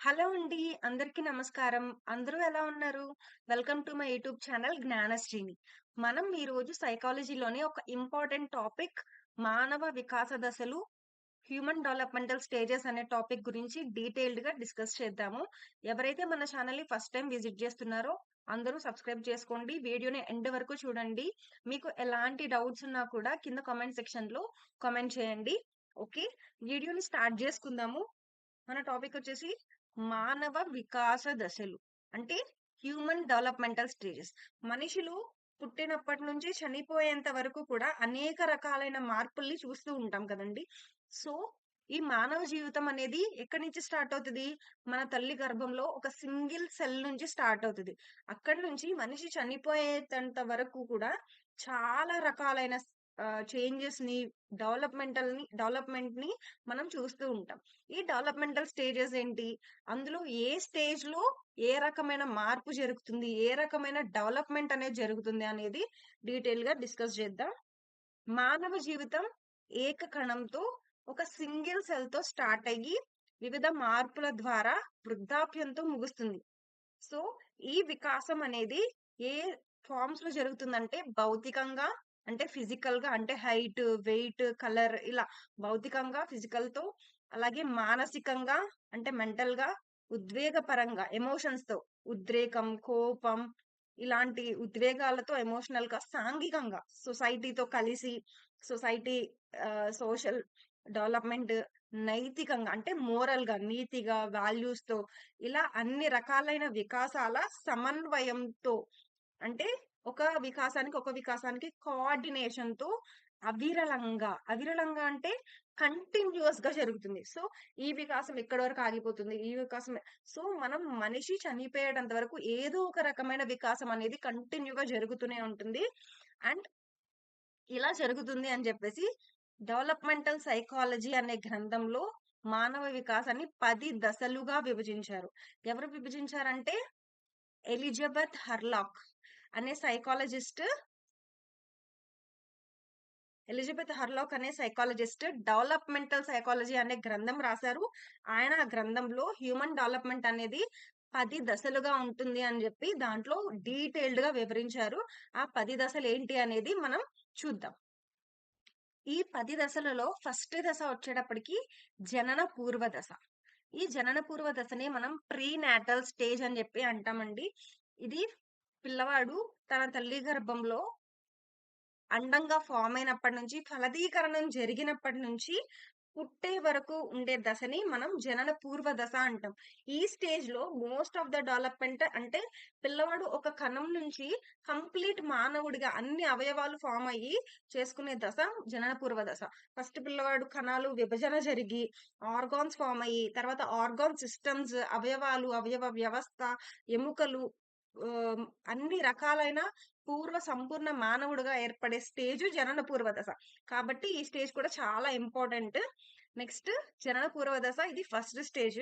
Hello అండి. అందరికీ నమస్కారం. అందరూ ఎలా ఉన్నారు? Welcome to my YouTube channel జ్ఞానశ్రీని. మనం ఈరోజు సైకాలజీలోని ఒక ఇంపార్టెంట్ టాపిక్ మానవ వికాస దశలు, హ్యూమన్ డెవలప్‌మెంటల్ స్టేజెస్ అనే టాపిక్ గురించి డీటెయిల్డ్‌గా డిస్కస్ చేద్దాము. ఎవరైతే మన ఛానల్‌ని ఫస్ట్ టైం విజిట్ చేస్తున్నారో అందరూ సబ్స్క్రైబ్ చేసుకోండి. వీడియోని ఎండ్ వరకు చూడండి. మీకు ఎలాంటి డౌట్స్ ఉన్నా కూడా కింద కామెంట్ సెక్షన్‌లో కామెంట్ చేయండి. ఓకే. వీడియోని స్టార్ట్ చేసుకుందాము. మన టాపిక్ వచ్చేసి మానవ వికాస దశలు. అంటే హ్యూమన్ డెవలప్‌మెంటల్ స్టేజెస్. మనుషులు పుట్టినప్పటి నుంచి చనిపోయేంత వరకు కూడా అనేక రకాలైన మార్పుల్ని చూస్తూ ఉంటాం కదండీ! సో, ఈ మానవ జీవితం అనేది ఎక్కడి నుంచి స్టార్ట్ అవుతుంది మన తల్లి గర్భంలో ఒక సింగిల్ సెల్ నుంచి స్టార్ట్ అవుతుంది అక్కడి నుంచి మనిషి చనిపోయేంత వరకు కూడా చాలా రకాలైన చేంజెస్ని డెవలప్మెంటల్ చేంజెస్‌ని, డెవలప్‌మెంటల్‌ని డెవలప్‌మెంట్‌ని మనం చూస్తూ ఉంటాం. ఈ డెవలప్‌మెంటల్ స్టేజెస్ ఏంటి? అందులో ఏ స్టేజ్‌లో ఏ రకమైన మార్పు జరుగుతుంది? ఏ రకమైన డెవలప్‌మెంట్ అనేది జరుగుతుంది అనేది డీటెయిల్‌గా డిస్కస్ చేద్దాం. మానవ జీవితం ఏక కణంతో ఒక సింగిల్ సెల్‌తో స్టార్ట్ అయ్యి వివిధ మార్పుల ద్వారా వృద్ధాప్యంతో ముగుస్తుంది. సో, ఈ వికాసం అనేది ఏ ఫార్మ్స్‌లో జరుగుతుందంటే భౌతికంగా అంటే ఫిజికల్‌గా అంటే హైట్, వెయిట్, కలర్ ఇలా భౌతికంగా ఫిజికల్‌తో అలాగే మానసికంగా అంటే మెంటల్‌గా, ఉద్వేగపరంగా ఎమోషన్స్తో ఉద్రేకం, కోపం ఇలాంటి ఉద్వేగాలతో ఎమోషనల్‌గా, సాంఘికంగా సొసైటీతో కలిసి సొసైటీ సోషల్ డెవలప్‌మెంట్ నైతికంగా అంటే మోరల్‌గా, నీతిగా, వాల్యూస్‌తో ఇలా అన్ని రకాలైన వికాసాల సమన్వయంతో అంటే ఒక వికాసానికి, ఒక వికాసానికి కోఆర్డినేషన్‌తో అవిరళంగా, అవిరళంగా అంటే కంటిన్యూయస్‌గా జరుగుతుంది. సో, ఈ వికాసం ఎక్కడి వరకు ఆగిపోతుంది? ఈ వికాసం సో, మనం మనిషి చనిపోయేటంత వరకు ఏదో ఒక రకమైన వికాసం అనేది కంటిన్యూ‌గా జరుగుతూనే ఉంటుంది. అండ్ ఇలా జరుగుతుంది అని చెప్పేసి డెవలప్‌మెంటల్ సైకాలజీ అనే గ్రంథంలో మానవ వికాసాన్ని పది దశలుగా విభజించారు. ఎవరు విభజించారంటే ఎలిజబెత్ హర్లాక్ అనే సైకాలజిస్ట్ ఎలిజబెత్ హర్లాక్ అనే సైకాలజిస్ట్ డెవలప్‌మెంటల్ సైకాలజీ అనే గ్రంథం రాశారు ఆయన ఆ గ్రంథంలో హ్యూమన్ డెవలప్‌మెంట్ అనేది పది దశలుగా ఉంటుంది అని చెప్పి దాంట్లో డీటెయిల్డ్‌గా వివరించారు. ఆ పది దశలు ఏంటి అనేది మనం చూద్దాం. ఈ పది దశలలో ఫస్ట్ దశ వచ్చేటప్పటికి జనన పూర్వ దశ. ఈ జనన పూర్వ దశని మనం ప్రీ నాటల్ స్టేజ్ అని చెప్పి అంటామండి. ఇది పిల్లవాడు తన తల్లి గర్భంలో అండంగా ఫామ్ అయినప్పటి నుంచి ఫలదీకరణం జరిగినప్పటి నుంచి పుట్టే వరకు ఉండే దశని మనం జనన పూర్వ దశ అంటాం. ఈ స్టేజ్లో మోస్ట్ ఆఫ్ ద డెవలప్‌మెంట్ అంటే పిల్లవాడు ఒక కణం నుంచి కంప్లీట్ మానవుడిగా అన్ని అవయవాలు ఫామ్ అయ్యి చేసుకునే దశ జనన పూర్వ దశ. ఫస్ట్ పిల్లవాడు కణాలు విభజన జరిగి ఆర్గాన్స్ ఫార్మ్ అయ్యి తర్వాత ఆర్గాన్ సిస్టమ్స్ అవయవాలు, అవయవ వ్యవస్థ, ఎముకలు అన్ని రకాలైన పూర్వ సంపూర్ణ మానవుడిగా ఏర్పడే స్టేజ్ జనన పూర్వ దశ. కాబట్టి ఈ స్టేజ్ కూడా చాలా ఇంపార్టెంట్. నెక్స్ట్ జనన పూర్వ దశ ఇది ఫస్ట్ స్టేజ్.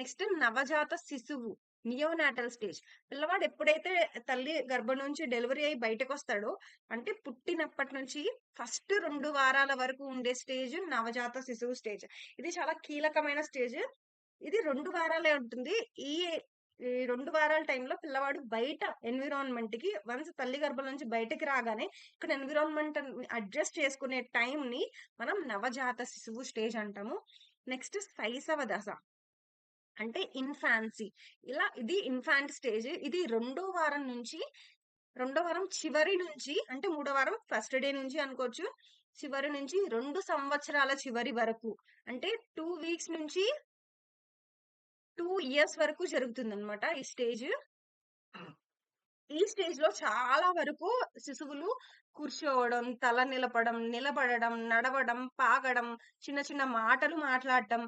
నెక్స్ట్ నవజాత శిశువు నియోనాటల్ స్టేజ్. పిల్లవాడు ఎప్పుడైతే తల్లి గర్భం నుంచి డెలివరీ అయ్యి బయటకొస్తాడో అంటే పుట్టినప్పటి నుంచి ఫస్ట్ రెండు వారాల వరకు ఉండే స్టేజ్ నవజాత శిశువు స్టేజ్. ఇది చాలా కీలకమైన స్టేజ్. ఇది రెండు వారాలే ఉంటుంది. ఈ ఈ రెండు వారాల టైంలో పిల్లవాడు బయట ఎన్విరాన్మెంట్‌కి వన్స్ తల్లి గర్భం నుంచి బయటకి రాగానే ఇక్కడ ఎన్విరాన్మెంట్ అడ్జస్ట్ చేసుకునే టైంని మనం నవజాత శిశువు స్టేజ్ అంటాము. నెక్స్ట్ శైశవ దశ. అంటే ఇన్ఫాన్సీ. ఇలా ఇది ఇన్ఫాంట్ స్టేజ్. ఇది రెండో వారం నుంచి రెండో వారం చివరి నుంచి అంటే మూడో వారం ఫస్ట్ డే నుంచి అనుకోవచ్చు. చివరి నుంచి రెండు సంవత్సరాల చివరి వరకు అంటే టూ వీక్స్ నుంచి ఇయర్స్ వరకు జరుగుతుందన్నమాట ఈ స్టేజ్. ఈ స్టేజ్లో చాలా వరకు శిశువులు కూర్చోవడం, తల నిలపడం, నిలబడడం, నడవడం, పాగడం చిన్న చిన్న మాటలు మాట్లాడటం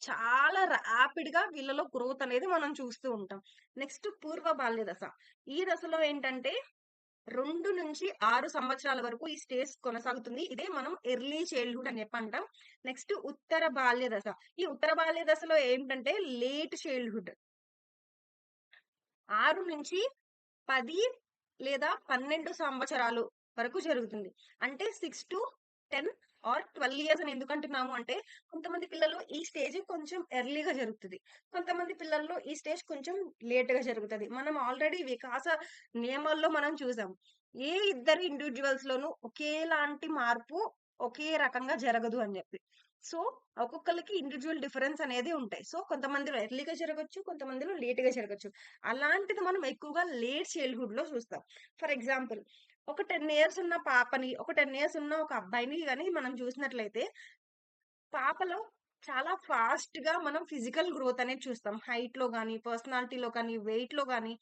చాలా చాలా ర్యాపిడ్‌గా వీళ్ళలో గ్రోత్ అనేది మనం చూస్తూ ఉంటాం. నెక్స్ట్ పూర్వ బాల్య దశ. ఈ దశలో ఏంటంటే 2-6 సంవత్సరాల వరకు ఈ స్టేజ్ కొనసాగుతుంది. ఇదే మనం ఎర్లీ చైల్డ్‌హుడ్ అని చెప్పంటాం నెక్స్ట్ ఉత్తర బాల్య దశ. ఈ ఉత్తర బాల్య దశలో ఏంటంటే లేట్ చైల్డ్‌హుడ్. 6-10 లేదా 12 సంవత్సరాలు వరకు జరుగుతుంది. అంటే 6-10 ఆర్ 12 ఇయర్స్ అని ఎందుకంటున్నాము అంటే, కొంతమంది పిల్లలు ఈ స్టేజ్ కొంచెం ఎర్లీగా జరుగుతుంది కొంతమంది పిల్లల్లో ఈ స్టేజ్ కొంచెం లేట్‌గా జరుగుతది. మనం ఆల్రెడీ వికాస నియమాల్లో మనం చూసాం. ఏ ఇద్దరు ఇండివిడ్యువల్స్‌లోనూ ఒకేలాంటి మార్పు ఒకే రకంగా జరగదు అని చెప్పి సో, ఒక్కొక్కరికి ఇండివిజువల్ డిఫరెన్స్ అనేది ఉంటాయి. సో, కొంతమందిలో ఎర్లీగా జరగచ్చు కొంతమందిలో లేట్‌గా జరగొచ్చు. అలాంటిది మనం ఎక్కువగా లేట్ చైల్డ్హుడ్లో చూస్తాం. ఫర్ ఎగ్జాంపుల్ ఒక 10 ఇయర్స్ ఉన్న పాపని, ఒక 10 ఇయర్స్ ఉన్న ఒక అబ్బాయిని కానీ మనం చూసినట్లయితే పాపలో చాలా ఫాస్ట్‌గా మనం ఫిజికల్ గ్రోత్ అనేది చూస్తాం. హైట్‌లో కానీ పర్సనాలిటీలో కానీ, వెయిట్‌లో కానీ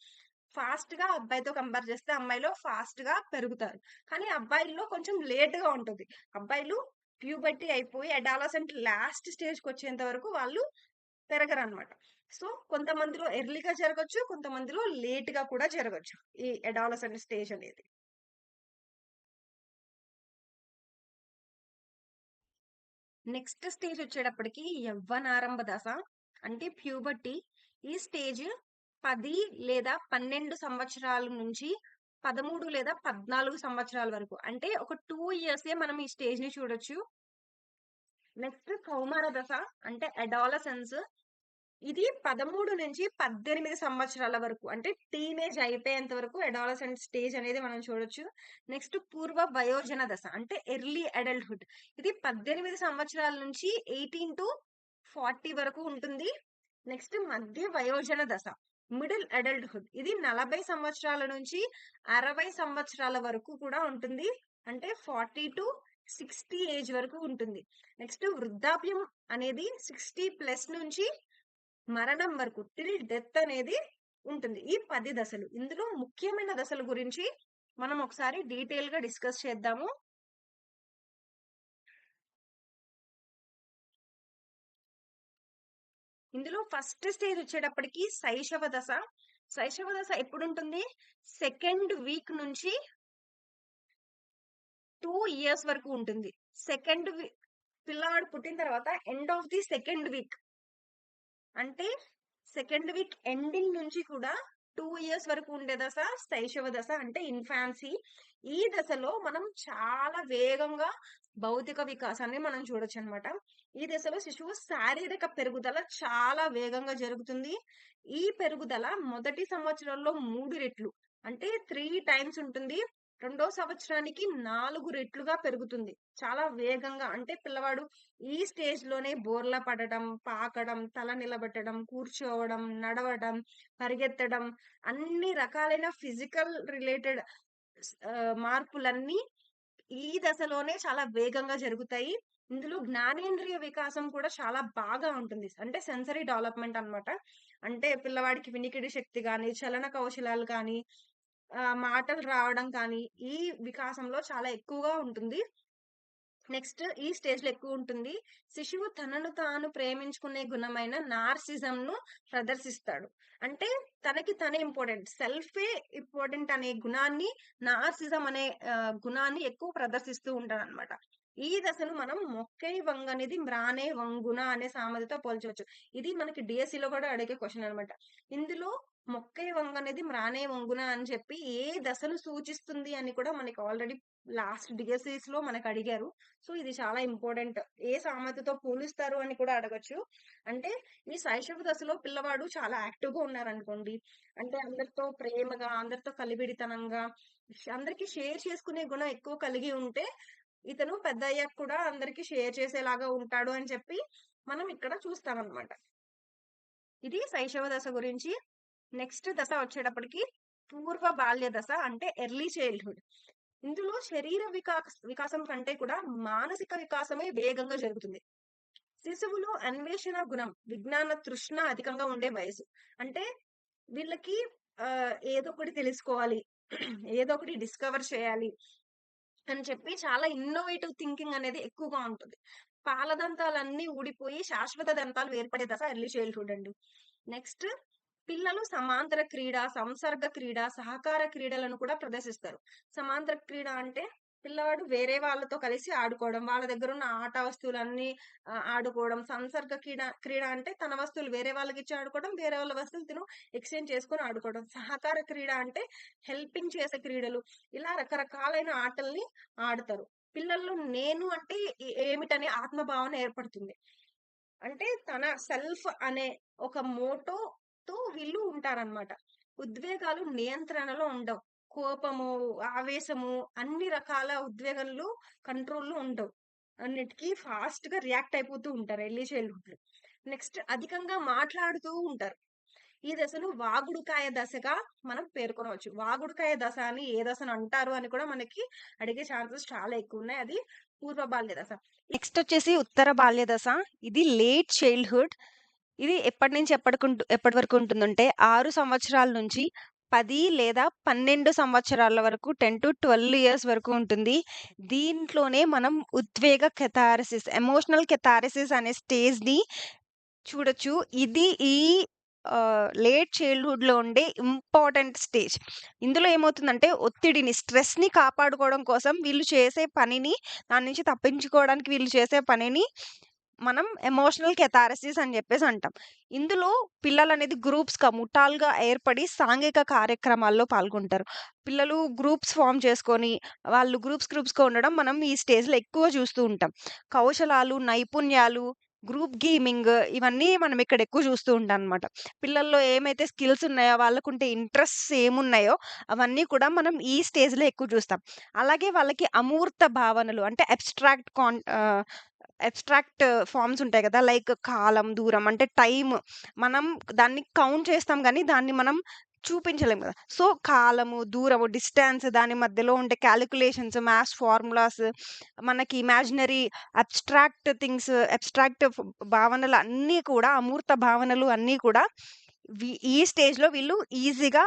ఫాస్ట్‌గా అబ్బాయితో కంపేర్ చేస్తే అమ్మాయిలో ఫాస్ట్‌గా పెరుగుతారు. కానీ అబ్బాయిల్లో కొంచెం లేట్‌గా ఉంటుంది అబ్బాయిలు ప్యూబర్టీ అయిపోయి అడాలసెంట్ లాస్ట్ స్టేజ్‌కొచ్చేంత వరకు వాళ్ళు పెరగరనమాట. సో, కొంతమందిలో ఎర్లీగా జరగచ్చు కొంతమందిలో లేట్‌గా కూడా జరగచ్చు ఈ అడాలసెంట్ స్టేజ్ అనేది. నెక్స్ట్ స్టేజ్ వచ్చేటప్పటికి యవ్వనారంభ దశ. అంటే ప్యూబర్టీ. ఈ స్టేజ్ పది లేదా 12 సంవత్సరాల నుంచి 13 లేదా 14 సంవత్సరాల వరకు. అంటే ఒక టూ ఇయర్స్ ఏ మనం ఈ స్టేజ్ని చూడొచ్చు. నెక్స్ట్ కౌమార దశ అంటే అడాలసెన్స్. ఇది 13-18 సంవత్సరాల వరకు. అంటే టీనేజ్ అయిపోయేంత వరకు అడాలసెంట్ స్టేజ్ అనేది మనం చూడొచ్చు. నెక్స్ట్ పూర్వ వయోజన దశ అంటే ఎర్లీ అడల్ట్‌హుడ్. ఇది 18 సంవత్సరాల నుంచి 18-40 వరకు ఉంటుంది. నెక్స్ట్ మధ్య వయోజన దశ. Middle adulthood. ఇది 40 సంవత్సరాల నుంచి 60 సంవత్సరాల వరకు కూడా ఉంటుంది. అంటే 40-60 ఏజ్ వరకు ఉంటుంది. నెక్స్ట్ వృద్ధాప్యం అనేది 60 ప్లస్ నుంచి మరణం వరకు టిల్ డెత్ అనేది ఉంటుంది. ఈ పది దశలు. ఇందులో ముఖ్యమైన దశల గురించి మనం ఒకసారి డీటెయిల్‌గా డిస్కస్ చేద్దాము. ఇందులో ఫస్ట్ స్టేజ్ వచ్చేటప్పటికి శైశవ దశ. శైశవ దశ ఎప్పుడుంటుంది? సెకండ్ వీక్ నుంచి టూ ఇయర్స్ వరకు ఉంటుంది. సెకండ్ వీక్ పిల్లవాడు పుట్టిన తర్వాత end of the second week. అంటే సెకండ్ వీక్ ఎండింగ్ నుంచి కూడా టూ ఇయర్స్ వరకు ఉండే దశ శైశవ దశ అంటే ఇన్ఫాన్సీ. ఈ దశలో మనం చాలా వేగంగా భౌతిక వికాసాన్ని మనం చూడొచ్చు అనమాట ఈ దశలో శిశువు శారీరక పెరుగుదల చాలా వేగంగా జరుగుతుంది. ఈ పెరుగుదల మొదటి సంవత్సరంలో మూడు రెట్లు అంటే త్రీ టైమ్స్ ఉంటుంది. రెండో సంవత్సరానికి నాలుగు రెట్లుగా పెరుగుతుంది. చాలా వేగంగా అంటే పిల్లవాడు ఈ స్టేజ్లోనే బోర్లా పడటం పాకడం, తల నిలబెట్టడం, కూర్చోవడం, నడవడం, పరిగెత్తడం అన్ని రకాలైన ఫిజికల్ రిలేటెడ్ మార్పులన్నీ ఈ దశలోనే చాలా వేగంగా జరుగుతాయి. ఇందులో జ్ఞానేంద్రియ వికాసం కూడా చాలా బాగా ఉంటుంది. అంటే సెన్సరీ డెవలప్‌మెంట్ అన్నమాట. అంటే పిల్లవాడికి వినికిడి శక్తి కానీ చలన కౌశలాలు కానీ, మాటలు రావడం కానీ ఈ వికాసంలో చాలా ఎక్కువగా ఉంటుంది. నెక్స్ట్ ఈ స్టేజ్‌లో ఎక్కువుంటుంది. శిశువు తనను తాను ప్రేమించుకునే గుణమైన నార్సిజంను ప్రదర్శిస్తాడు. అంటే తనకి తనే ఇంపార్టెంట్. సెల్ఫే ఇంపార్టెంట్ అనే గుణాన్ని నార్సిజం అనే గుణాన్ని ఎక్కువ ప్రదర్శిస్తూ ఉంటాడనమాట. ఈ దశను మనం మొక్కై వంగనిది మ్రానే వంగున అనే సామెతతో పోల్చవచ్చు. ఇది మనకి డిఎస్సిలో కూడా అడిగే క్వశ్చన్ అనమాట. ఇందులో మొక్కై అనేది మ్రానే వంగున అని చెప్పి ఏ దశను సూచిస్తుంది అని కూడా మనకి ఆల్రెడీ లాస్ట్ డీఎస్సీస్‌లో మనకు అడిగారు. సో, ఇది చాలా ఇంపార్టెంట్. ఏ సామెతతో పోలుస్తారు అని కూడా అడగొచ్చు. అంటే ఈ శైశవ దశలో పిల్లవాడు చాలా యాక్టివ్‌గా ఉన్నారనుకోండి. అంటే అందరితో ప్రేమగా, అందరితో కలిబిడితనంగా అందరికి షేర్ చేసుకునే గుణం ఎక్కువ కలిగి ఉంటే ఇతను పెద్దయ్యాక కూడా అందరికి షేర్ చేసేలాగా ఉంటాడు అని చెప్పి మనం ఇక్కడ చూస్తామనమాట. ఇది శైశవ దశ గురించి. నెక్స్ట్ దశ వచ్చేటప్పటికి పూర్వ బాల్య దశ అంటే ఎర్లీ చైల్డ్‌హుడ్. ఇందులో శరీర వికాస్ వికాసం కంటే కూడా మానసిక వికాసమే వేగంగా జరుగుతుంది. శిశువులో అన్వేషణ గుణం, విజ్ఞాన తృష్ణ అధికంగా ఉండే వయసు. అంటే వీళ్ళకి ఏదో ఒకటి తెలుసుకోవాలి. ఏదో ఒకటి డిస్కవర్ చేయాలి. అని చెప్పి చాలా ఇన్నోవేటివ్ థింకింగ్ అనేది ఎక్కువగా ఉంటుంది. పాల దంతాలన్నీ ఊడిపోయి శాశ్వత దంతాలు ఏర్పడే దశ ఎర్లీ చైల్డ్‌హుడ్ అండి. నెక్స్ట్ పిల్లలు సమాంతర క్రీడ, సంసర్గ క్రీడ, సహకార క్రీడలను కూడా ప్రదర్శిస్తారు. సమాంతర క్రీడ అంటే పిల్లవాడు వేరే వాళ్ళతో కలిసి ఆడుకోవడం. వాళ్ళ దగ్గర ఉన్న ఆట వస్తువులన్నీ ఆడుకోవడం. సంసర్గ క్రీడ క్రీడ అంటే తన వస్తువులు వేరే వాళ్ళకి ఇచ్చి ఆడుకోవడం. వేరే వాళ్ళ వస్తువులు తిను ఎక్స్‌చేంజ్ చేసుకొని ఆడుకోవడం. సహకార క్రీడ అంటే హెల్పింగ్ చేసే క్రీడలు. ఇలా రకరకాలైన ఆటల్ని ఆడతారు. పిల్లల్లో నేను అంటే ఏమిటనే ఆత్మభావన ఏర్పడుతుంది. అంటే తన సెల్ఫ్ అనే ఒక మోటో తో వీళ్ళు ఉంటారనమాట. ఉద్వేగాలు నియంత్రణలో ఉండవు. కోపము, ఆవేశము అన్ని రకాల ఉద్వేగాలు కంట్రోల్‌లో ఉండవు. అన్నిటికి ఫాస్ట్‌గా రియాక్ట్ అయిపోతూ ఉంటారు ఎర్లీ చైల్డ్‌హుడ్‌లో. నెక్స్ట్ అధికంగా మాట్లాడుతూ ఉంటారు. ఈ దశను వాగుడుకాయ దశగా మనం పేర్కొనవచ్చు. వాగుడుకాయ దశ అని ఏ దశను అంటారు అని కూడా మనకి అడిగే ఛాన్సెస్ చాలా ఎక్కువ ఉన్నాయి అది పూర్వ బాల్య దశ. నెక్స్ట్ వచ్చేసి ఉత్తర బాల్య దశ. ఇది లేట్ చైల్డ్‌హుడ్. ఇది ఎప్పటి నుంచి ఎప్పటికుంటు ఎప్పటి వరకు ఉంటుందంటే ఆరు సంవత్సరాల నుంచి పది లేదా 12 సంవత్సరాల వరకు 10-12 ఇయర్స్ వరకు ఉంటుంది. దీంట్లోనే మనం ఉద్వేగ కెథారిసిస్, ఎమోషనల్ కెథారిసిస్ అనే స్టేజ్‌ని చూడొచ్చు. ఇది ఈ లేట్ చైల్డ్‌హుడ్‌లో ఉండే ఇంపార్టెంట్ స్టేజ్. ఇందులో ఏమవుతుందంటే ఒత్తిడిని, స్ట్రెస్‌ని కాపాడుకోవడం కోసం వీళ్ళు చేసే పనిని దాని నుంచి తప్పించుకోవడానికి వీళ్ళు చేసే పనిని మనం ఎమోషనల్ కెథారసిస్ అని చెప్పేసి అంటాం. ఇందులో పిల్లలనేది గ్రూప్స్‌గా, ముఠాలుగా ఏర్పడి సాంఘిక కార్యక్రమాల్లో పాల్గొంటారు. పిల్లలు గ్రూప్స్ ఫార్మ్ చేసుకొని, వాళ్ళు గ్రూప్స్ గ్రూప్స్‌గా ఉండడం మనం ఈ స్టేజ్‌లో ఎక్కువ చూస్తూ ఉంటాం. కౌశలాలు, నైపుణ్యాలు, గ్రూప్ గేమింగ్ ఇవన్నీ మనం ఇక్కడ ఎక్కువ చూస్తూ ఉంటాం అనమాట పిల్లల్లో ఏమైతే స్కిల్స్ ఉన్నాయో, వాళ్ళకుంటే ఇంట్రెస్ట్స్ ఏమున్నాయో అవన్నీ కూడా మనం ఈ స్టేజ్‌లో ఎక్కువ చూస్తాం. అలాగే వాళ్ళకి అమూర్త భావనలు అంటే అబ్స్ట్రాక్ట్ కాన్ అబ్స్ట్రాక్ట్ ఫార్మ్స్ ఉంటాయి కదా! లైక్ కాలం, దూరం అంటే టైం మనం దాన్ని కౌంట్ చేస్తాం కానీ దాన్ని మనం చూపించలేం కదా! సో, కాలము, దూరము, డిస్టెన్స్ దాని మధ్యలో ఉండే క్యాలిక్యులేషన్స్ మ్యాథ్స్ ఫార్ములాస్, మనకి ఇమాజినరీ అబ్స్ట్రాక్ట్ థింగ్స్, అబ్స్ట్రాక్ట్ భావనలు అన్నీ కూడా అమూర్త భావనలు అన్నీ కూడా ఈ స్టేజ్‌లో వీళ్ళు ఈజీగా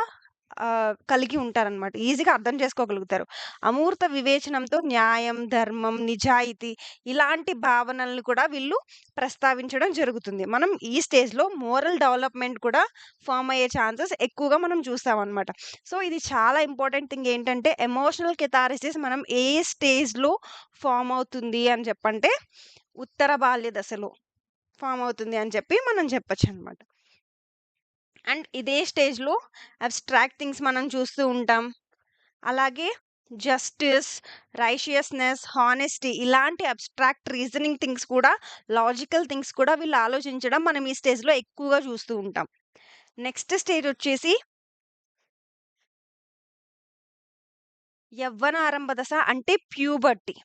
ఆహ్, కలిగి ఉంటారనమాట. ఈజీగా అర్థం చేసుకోగలుగుతారు. అమూర్త వివేచనంతో న్యాయం, ధర్మం, నిజాయితీ ఇలాంటి భావనలను కూడా వీళ్ళు ప్రస్తావించడం జరుగుతుంది. మనం ఈ స్టేజ్‌లో మోరల్ డెవలప్‌మెంట్ కూడా ఫార్మ్ అయ్యే ఛాన్సెస్ ఎక్కువగా మనం చూస్తామనమాట. సో, ఇది చాలా ఇంపార్టెంట్ థింగ్ ఏంటంటే ఎమోషనల్ కెథారిసిస్ మనం ఏ స్టేజ్‌లో ఫార్మ్ అవుతుంది అని చెప్పంటే ఉత్తర బాల్య దశలో ఫార్మ్ అవుతుంది అని చెప్పి మనం చెప్పొచ్చనమాట. అండ్ ఇదే స్టేజ్‌లో అబ్స్ట్రాక్ట్ థింగ్స్ మనం చూస్తూ ఉంటాం. అలాగే జస్టిస్, రైషియస్‌నెస్, హానెస్టీ ఇలాంటి అబ్స్ట్రాక్ట్ రీజనింగ్ థింగ్స్ కూడా, లాజికల్ థింగ్స్ కూడా వీళ్ళు ఆలోచించడం మనం ఈ స్టేజ్‌లో ఎక్కువగా చూస్తూ ఉంటాం. నెక్స్ట్ స్టేజ్ వచ్చేసి యవ్వనారంభ దశ అంటే ప్యూబర్టీ.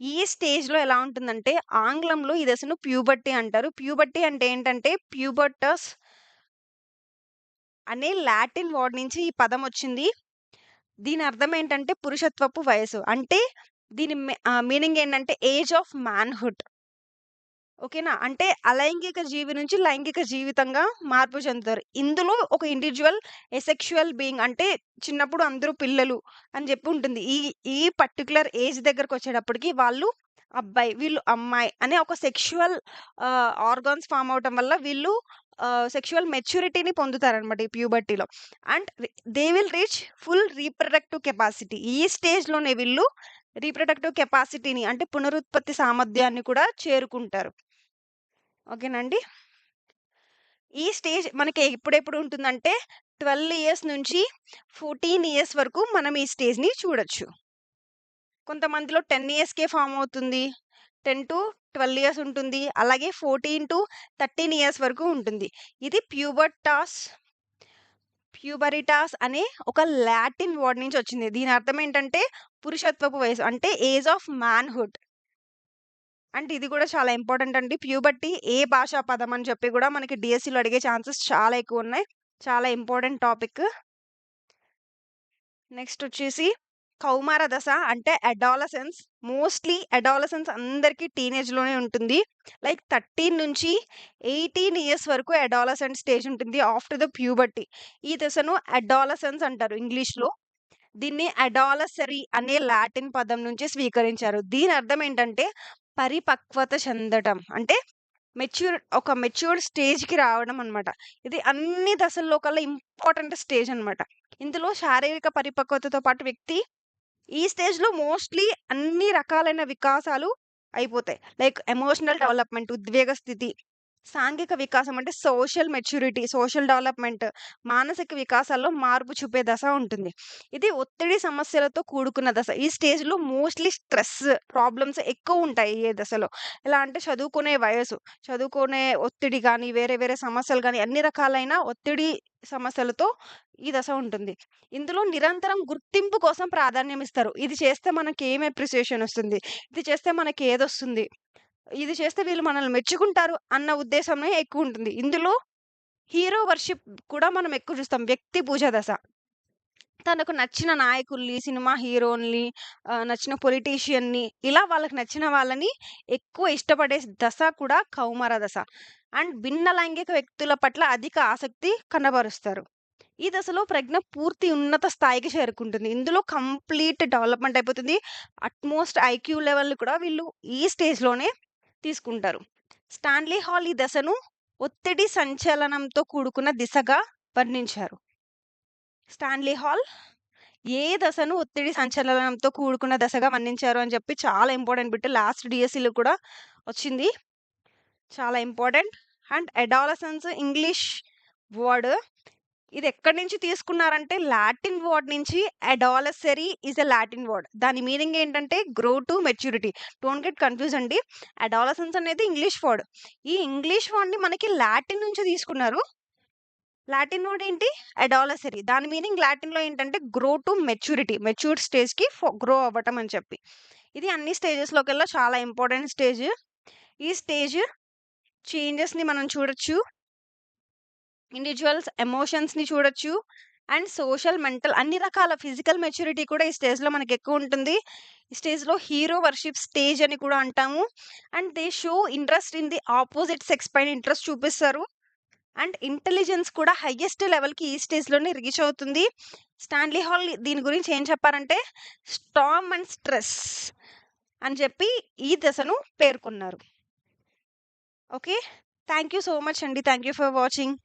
ఈ స్టేజ్‌లో ఎలా ఉంటుందంటే ఆంగ్లంలో ఈ దశను ప్యూబర్టీ అంటారు. ప్యూబర్టీ అంటే ఏంటంటే ప్యూబర్టస్ అనే లాటిన్ వర్డ్ నుంచి ఈ పదం వచ్చింది. దీని అర్థం ఏంటంటే పురుషత్వపు వయసు. అంటే దీని మీనింగ్ ఏంటంటే ఏజ్ ఆఫ్ మ్యాన్‌హుడ్. ఓకేనా? అంటే అలైంగిక జీవి నుంచి లైంగిక జీవితంగా మార్పు చెందుతారు. ఇందులో ఒక ఇండివిజువల్ ఎసెక్షువల్ బీయింగ్ అంటే చిన్నప్పుడు అందరూ పిల్లలు అని చెప్పి ఉంటుంది. ఈ ఈ పర్టికులర్ ఏజ్ దగ్గరకు వచ్చేటప్పటికి వాళ్ళు అబ్బాయి, వీళ్ళు అమ్మాయి అనే ఒక సెక్షువల్ ఆర్గాన్స్ ఫామ్ అవ్వటం వల్ల వీళ్ళు సెక్షువల్ మెచ్యూరిటీని పొందుతారనమాట ఈ ప్యూబర్టీలో. And they will reach full reproductive capacity. ఈ స్టేజ్‌లోనే వీళ్ళు రీప్రొడక్టివ్ కెపాసిటీని అంటే పునరుత్పత్తి సామర్థ్యాన్ని కూడా చేరుకుంటారు. ఓకేనండి. ఈ స్టేజ్ మనకి ఎప్పుడెప్పుడు ఉంటుందంటే 12 ఇయర్స్ నుంచి 14 ఇయర్స్ వరకు మనం ఈ స్టేజ్‌ని చూడొచ్చు. కొంతమందిలో 10 ఇయర్స్‌కే ఫామ్ అవుతుంది. 10-12 ఇయర్స్ ఉంటుంది. అలాగే 14-13 ఇయర్స్ వరకు ఉంటుంది. ఇది ప్యూబర్టాస్ ప్యూబరిటాస్ అనే ఒక లాటిన్ వర్డ్ నుంచి వచ్చింది. దీని అర్థం ఏంటంటే పురుషత్వపు వయసు. అంటే ఏజ్ ఆఫ్ మ్యాన్‌హుడ్. అండ్ ఇది కూడా చాలా ఇంపార్టెంట్ అండి. ప్యూబర్టీ ఏ భాషా పదం అని చెప్పి కూడా మనకి డీఎస్సీలో అడిగే ఛాన్సెస్ చాలా ఎక్కువ ఉన్నాయి చాలా ఇంపార్టెంట్ టాపిక్. నెక్స్ట్ వచ్చేసి కౌమార దశ అంటే అడాలసెన్స్. మోస్ట్‌లీ అడాలసెన్స్ అందరికీ టీనేజ్‌లోనే ఉంటుంది. లైక్ 13 నుంచి 18 ఇయర్స్ వరకు అడాలసెంట్ స్టేజ్ ఉంటుంది ఆఫ్టర్ ద ప్యూబర్టీ. ఈ దశను అడాలసెన్స్ అంటారు ఇంగ్లీష్‌లో. దీన్ని అడాలసరీ అనే లాటిన్ పదం నుంచి స్వీకరించారు. దీని అర్థం ఏంటంటే పరిపక్వత చెందటం. అంటే మెచ్యూర్ ఒక మెచ్యూర్డ్ స్టేజ్‌కి రావడం అనమాట ఇది అన్ని దశల్లో కల్లా ఇంపార్టెంట్ స్టేజ్ అనమాట ఇందులో శారీరక పరిపక్వతతో పాటు వ్యక్తి ఈ స్టేజ్‌లో మోస్ట్‌లీ అన్ని రకాలైన వికాసాలు అయిపోతాయి. లైక్ ఎమోషనల్ డెవలప్‌మెంట్ ఉద్వేగ స్థితి, సాంఘిక వికాసం అంటే సోషల్ మెచ్యూరిటీ, సోషల్ డెవలప్‌మెంట్, మానసిక వికాసాల్లో మార్పు చూపే దశ ఉంటుంది. ఇది ఒత్తిడి సమస్యలతో కూడుకున్న దశ. ఈ స్టేజ్‌లో మోస్ట్‌లీ స్ట్రెస్ ప్రాబ్లమ్స్ ఎక్కువ ఉంటాయి ఏ దశలో. ఎలా అంటే చదువుకునే వయసు. చదువుకునే ఒత్తిడి కానీ వేరే వేరే సమస్యలు కానీ అన్ని రకాలైన ఒత్తిడి సమస్యలతో ఈ దశ ఉంటుంది. ఇందులో నిరంతరం గుర్తింపు కోసం ప్రాధాన్యం ఇస్తారు. ఇది చేస్తే మనకి ఏం అప్రిసియేషన్ వస్తుంది ఇది చేస్తే మనకి ఏదొస్తుంది ఇది చేస్తే వీళ్ళు మనల్ని మెచ్చుకుంటారు అన్న ఉద్దేశమే ఎక్కువ ఉంటుంది ఇందులో హీరో వర్షిప్ కూడా మనం ఎక్కువ చూస్తాం. వ్యక్తి పూజ దశ. తనకు నచ్చిన నాయకుల్ని, సినిమా హీరోల్ని, నచ్చిన పొలిటీషియన్‌ని ఇలా వాళ్ళకి నచ్చిన వాళ్ళని ఎక్కువ ఇష్టపడే దశ కూడా కౌమార దశ. అండ్ భిన్న లైంగిక వ్యక్తుల పట్ల అధిక ఆసక్తి కనబరుస్తారు. ఈ దశలో ప్రజ్ఞ పూర్తి ఉన్నత స్థాయికి చేరుకుంటుంది. ఇందులో కంప్లీట్ డెవలప్‌మెంట్ అయిపోతుంది. అట్‌మోస్ట్ ఐక్యూ లెవెల్‌ని కూడా వీళ్ళు ఈ స్టేజ్‌లోనే తీసుకుంటారు. స్టాన్లీ హాల్ ఈ దశను ఒత్తిడి సంచలనంతో కూడుకున్న దిశగా వర్ణించారు. స్టాన్లీ హాల్ ఏ దశను ఒత్తిడి సంచలనంతో కూడుకున్న దశగా వర్ణించారు అని చెప్పి చాలా ఇంపార్టెంట్ బిట్. లాస్ట్ డిఎస్సిలో కూడా వచ్చింది. చాలా important. And adolescence English word ఇది ఎక్కడి నుంచి తీసుకున్నారంటే లాటిన్ వర్డ్ నుంచి అడాలసరీ ఈజ్ ఎ లాటిన్ వర్డ్. దాని మీనింగ్ ఏంటంటే grow to maturity. Don't get confuse అండి. అడాలసెన్స్ అనేది ఇంగ్లీష్ వర్డ్. ఈ ఇంగ్లీష్ వర్డ్‌ని మనకి లాటిన్ నుంచి తీసుకున్నారు. లాటిన్ వర్డ్ ఏంటి? అడాలసరీ. దాని మీనింగ్ లాటిన్‌లో ఏంటంటే గ్రో టు మెచ్యూరిటీ. మెచ్యూర్ స్టేజ్‌కి గ్రో అవ్వటం అని చెప్పి. ఇది అన్ని స్టేజెస్‌లోకెల్లా చాలా ఇంపార్టెంట్ స్టేజ్. ఈ స్టేజ్ చేంజెస్‌ని మనం చూడొచ్చు. ఇండివిడ్యువల్స్ ఎమోషన్స్‌ని చూడొచ్చు. అండ్ సోషల్, మెంటల్ అన్ని రకాల ఫిజికల్ మెచ్యూరిటీ కూడా ఈ స్టేజ్‌లో మనకెక్కువుంటుంది. ఈ స్టేజ్‌లో హీరో వర్షిప్ స్టేజ్ అని కూడా అంటాము. And they show interest in the opposite sex పైన ఇంట్రెస్ట్ చూపిస్తారు. అండ్ ఇంటెలిజెన్స్ కూడా హైయెస్ట్ లెవెల్‌కి ఈ స్టేజ్‌లోనే రీచ్ అవుతుంది. స్టాన్లీ హాల్ దీని గురించి ఏం చెప్పారంటే స్టార్మ్ అండ్ స్ట్రెస్ అని చెప్పి ఈ దశను పేర్కొన్నారు. Okay. Thank you so much అండి. Thank you for watching.